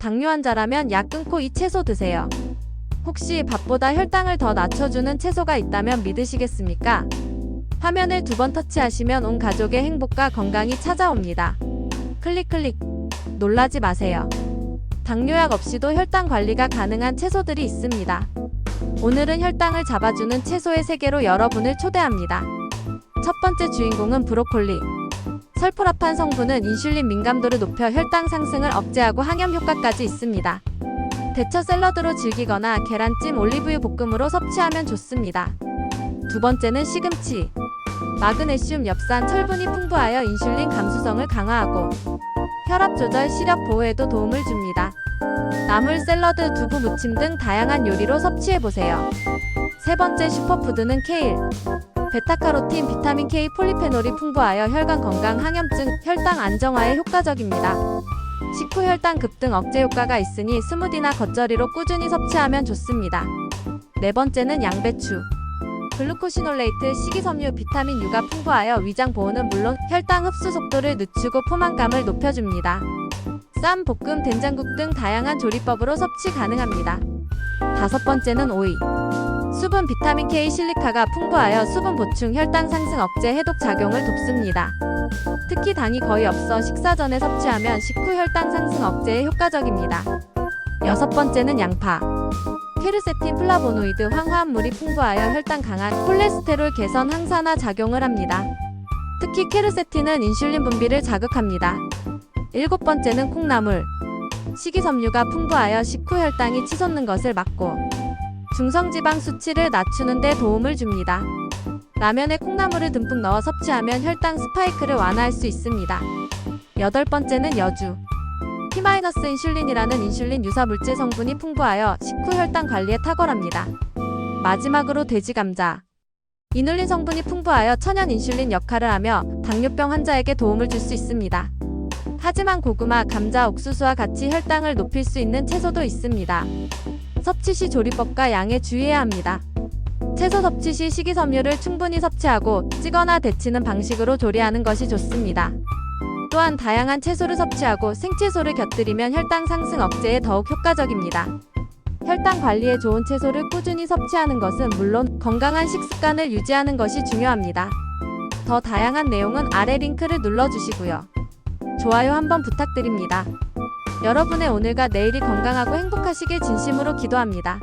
당뇨 환자라면 약 끊고 이 채소 드세요. 혹시 밥보다 혈당을 더 낮춰주는 채소가 있다면 믿으시겠습니까? 화면을 두 번 터치하시면 온 가족의 행복과 건강이 찾아옵니다. 클릭 클릭. 놀라지 마세요. 당뇨약 없이도 혈당 관리가 가능한 채소들이 있습니다. 오늘은 혈당을 잡아주는 채소의 세계로 여러분을 초대합니다. 첫 번째 주인공은 브로콜리. 설프라판 성분은 인슐린 민감도를 높여 혈당 상승을 억제하고 항염 효과까지 있습니다. 대처 샐러드로 즐기거나 계란찜, 올리브유 볶음으로 섭취하면 좋습니다. 두 번째는 시금치. 마그네슘, 엽산, 철분이 풍부하여 인슐린 감수성을 강화하고 혈압 조절, 시력 보호에도 도움을 줍니다. 나물, 샐러드, 두부 무침 등 다양한 요리로 섭취해 보세요. 세 번째 슈퍼푸드는 케일. 베타카로틴, 비타민 K, 폴리페놀이 풍부하여 혈관 건강, 항염증, 혈당 안정화에 효과적입니다. 식후 혈당 급등 억제 효과가 있으니 스무디나 겉절이로 꾸준히 섭취하면 좋습니다. 네 번째는 양배추. 글루코시놀레이트, 식이섬유, 비타민 U가 풍부하여 위장 보호는 물론 혈당 흡수 속도를 늦추고 포만감을 높여줍니다. 쌈, 볶음, 된장국 등 다양한 조리법으로 섭취 가능합니다. 다섯 번째는 오이. 수분 비타민 K 실리카가 풍부하여 수분 보충, 혈당 상승 억제, 해독 작용을 돕습니다. 특히 당이 거의 없어 식사 전에 섭취하면 식후 혈당 상승 억제에 효과적입니다. 여섯 번째는 양파. 케르세틴 플라보노이드 황화합물이 풍부하여 혈당 강한 콜레스테롤 개선 항산화 작용을 합니다. 특히 케르세틴은 인슐린 분비를 자극합니다. 일곱 번째는 콩나물. 식이섬유가 풍부하여 식후 혈당이 치솟는 것을 막고 중성지방 수치를 낮추는 데 도움을 줍니다. 라면에 콩나물을 듬뿍 넣어 섭취하면 혈당 스파이크를 완화할 수 있습니다. 여덟 번째는 여주. P- 인슐린이라는 인슐린 유사 물질 성분이 풍부하여 식후 혈당 관리에 탁월합니다. 마지막으로 돼지 감자. 이눌린 성분이 풍부하여 천연 인슐린 역할을 하며 당뇨병 환자에게 도움을 줄 수 있습니다. 하지만 고구마, 감자, 옥수수와 같이 혈당을 높일 수 있는 채소도 있습니다. 섭취 시 조리법과 양에 주의해야 합니다. 채소 섭취 시 식이섬유를 충분히 섭취하고 찌거나 데치는 방식으로 조리하는 것이 좋습니다. 또한 다양한 채소를 섭취하고 생채소를 곁들이면 혈당 상승 억제에 더욱 효과적입니다. 혈당 관리에 좋은 채소를 꾸준히 섭취하는 것은 물론 건강한 식습관을 유지하는 것이 중요합니다. 더 다양한 내용은 아래 링크를 눌러주시고요. 좋아요 한번 부탁드립니다. 여러분의 오늘과 내일이 건강하고 행복하시길 진심으로 기도합니다.